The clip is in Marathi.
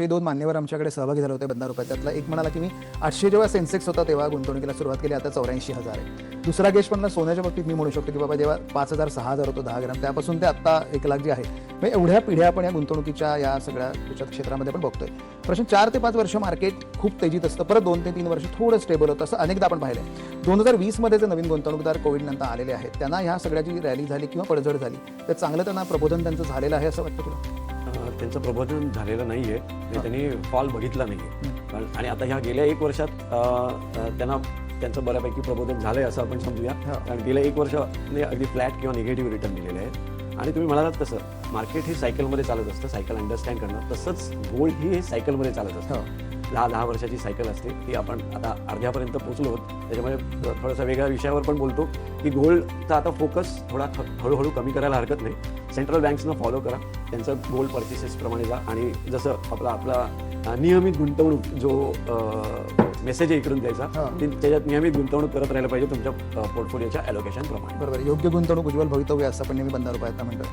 मागचे दोन मान्यवर आमच्याकडे सहभागी झाले होते बंदा रुपये त्यातला एक म्हणाला की मी आठशे जेव्हा सेन्सेक्स होता तेव्हा गुंतवणुकीला सुरुवात केली आता चौऱ्याऐंशी हजार आहे. दुसरा गेश म्हणला सोन्याच्या बाबतीत मी म्हणू शकतो की बाबा जेव्हा पाच हजार सहा हजार होतो दहा ग्राम त्यापासून ते आता एक लाख जे आहे. म्हणजे एवढ्या पिढ्या आपण या गुंतवणुकीच्या या सगळ्या याच्या क्षेत्रामध्ये पण बघतोय. प्रश्न चार ते पाच वर्ष मार्केट खूप तेजीत असतं परत दोन ते तीन वर्ष थोडं स्टेबल होतं असं अनेकदा आपण पाहिलं दोन हजार वीसमध्ये जे नवीन गुंतवणूकदार कोविडनंतर आलेले आहेत त्यांना ह्या सगळ्याची रॅली झाली किंवा पडझड झाली. तर चांगलं त्यांना प्रबोधन त्यांचं झालेलं आहे असं वाटतं तुला? त्यांचं प्रबोधन झालेलं नाही आहे त्यांनी फॉल बघितला नाही आहे आणि आता ह्या गेल्या एक वर्षात त्यांना त्यांचं बऱ्यापैकी प्रबोधन झालंय असं आपण समजूया. कारण गेल्या एक वर्ष म्हणजे अगदी फ्लॅट किंवा निगेटिव्ह रिटर्न दिलेले आहे आणि तुम्ही म्हणालात तसं मार्केट ही सायकलमध्ये चालत असतं सायकल अंडरस्टँड करणं. तसंच गोल्ड ही हे सायकलमध्ये चालत असतं. दहा दहा वर्षाची सायकल असते ती आपण आता अर्ध्यापर्यंत पोहोचलो आहोत. त्याच्यामुळे थोडासा वेगळ्या विषयावर पण बोलतो. की गोल्डचा आता फोकस थोडा हळूहळू कमी करायला हरकत नाही. सेंट्रल बँक्सनं फॉलो करा. त्यांचं गोल्ड पर्चेसेसप्रमाणे जा. आणि जसं आपला आपला नियमित गुंतवणूक जो मेसेज आहे इकडून द्यायचा त्याच्यात नियमित गुंतवणूक करत राहिलं पाहिजे तुमच्या पोर्टफोलिओच्या ॲलोकेशन प्रमाणे. बरोबर. योग्य गुंतवणूक उज्ज्वल भवितव्य असं पण नेहमी बंदा रुपयात म्हणतो